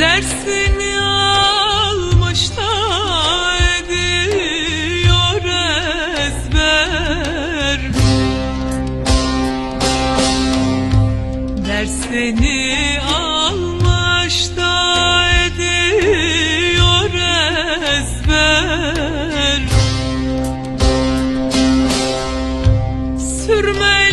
Dersini Dersini almış da ediyor ezber. Sürme